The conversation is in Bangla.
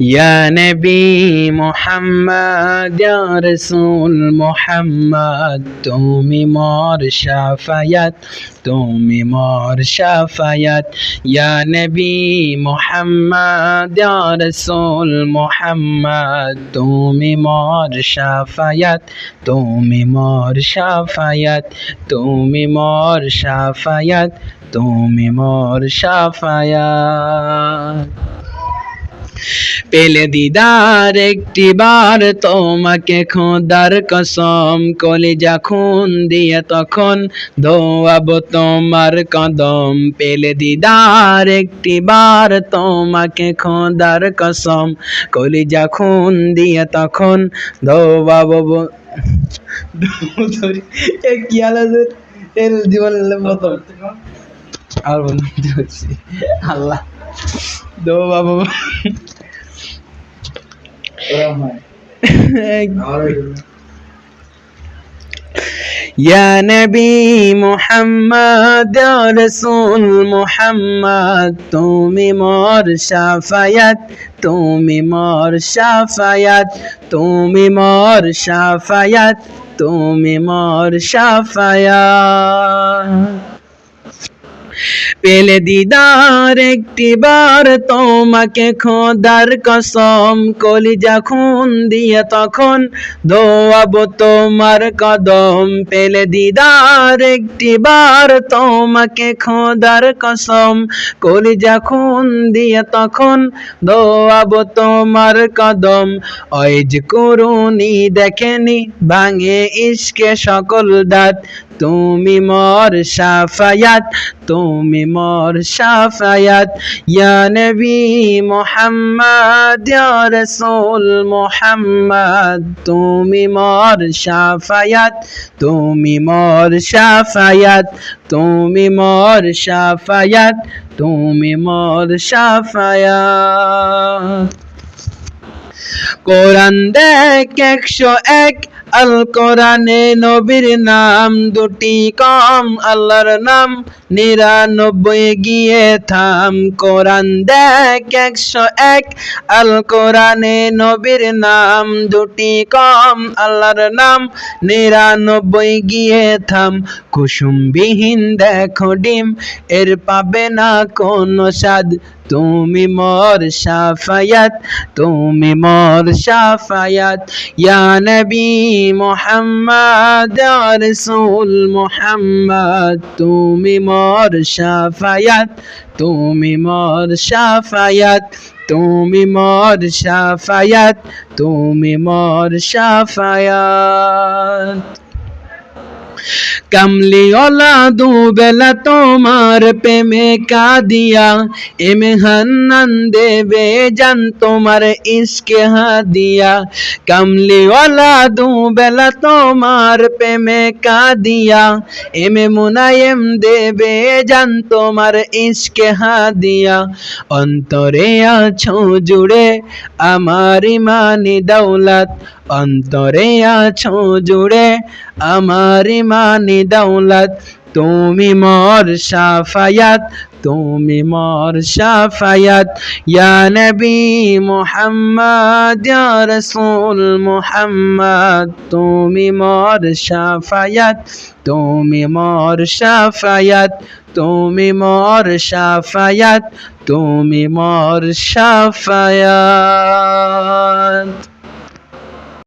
ইয়া নবী মোহাম্মদ ইয়া রসুল মোহাম্মদ তুমি মোর শাফায়াত তুমি মোর শাফায়াত ইয়া নবী মোহাম্মদ ইয়া রসুল মোহাম্মদ তুমি মোর শাফায়াত তুমি মোর শাফায়াত তুমি মোর শাফায়াত তুমি মোর শাফায়াত পেলে দিদার একটি বার তোমাকে খোদার কসম কলিজা খুন দিয়ে তখন ধোয়াবো তোমার কদম। পেলে দিদার একটি বার তোমাকে খোদার কসম কলিজা খুন দিয়ে তখন ধোয়াবো কি আলাদা? জীবন প্রথম। আর বলতে আল্লাহ। দো বাবা يا نبي محمد يا رسول محمد তুমি মোর শাফায়াত তুমি মোর শাফায়াত তুমি মোর শাফায়াত তুমি মোর শাফায়াত পেলে দিদার একটি বার তোমাকে খোদার কসম, কলিজা খুন দিয়ে তখন দোয়াবো তোমার কদম। পেলে দিদার একটি বার তোমাকে খোদার কসম, কলিজা খুন দিয়ে তখন দোয়াবো তোমার কদম। অয়জ করুনি দেখেনি, ভাঙে ইশকে সকল দাঁত তুমি মোর শাফায়াত তুমি মোর শাফায়াত ইয়া নবী মোহাম্মদ ইয়া রাসূল মোহাম্মদ তুমি মোর শাফায়াত তুমি মোর শাফায়াত তুমি মোর শাফায়াত তুমি মোর শাফায়াত কোরআন দেখ একশো এক আল কোরআনে নবীর নাম দুটি কম, আল্লাহর নাম নিরানব্বই, গিয়ে থাম। কোরআন দেখ একশো এক আল কোরআনে নবীর নাম দুটি কম, আল্লাহর নাম নিরানব্বই, গিয়ে থাম। কুসুমবিহীন দেখো ডিম, এর পাবে না কোনো স্বাদ। তুমি মোর সাফায়াত, তুমি মোর সাফায়াত। ইয়া নবী মোহাম্মদ রসুল মোহাম্মদ তুমি মোর শাফায়াত তুমি মোর শাফায়াত তুমি মোর শাফায়াত তুমি মোর শাফায়াত কামলিওয়ালা দুবেলা তোমার প্রেমে কাদিয়া এমে হান্নান দেবে জান তোমার ইসকে হাদিয়া কামলিওয়ালা দুবেলা তোমার প্রেমে কাদিয়া এমে মুনায়েম দেবে জান তোমার ইসকে হাদিয়া অন্তরে আছো জুড়ে আমার ইমানি দৌলত অন্তরে আছো জুড়ে আমার ইমানি দৌলত। তুমি মোর শাফায়াত তুমি মোর শাফায়াত ইয়া নবী মুহাম্মদ, ইয়া রাসূল মুহাম্মদ, তুমি মোর শাফায়াত তুমি মোর শাফায়াত তুমি মোর শাফায়াত তুমি মোর শাফায়াত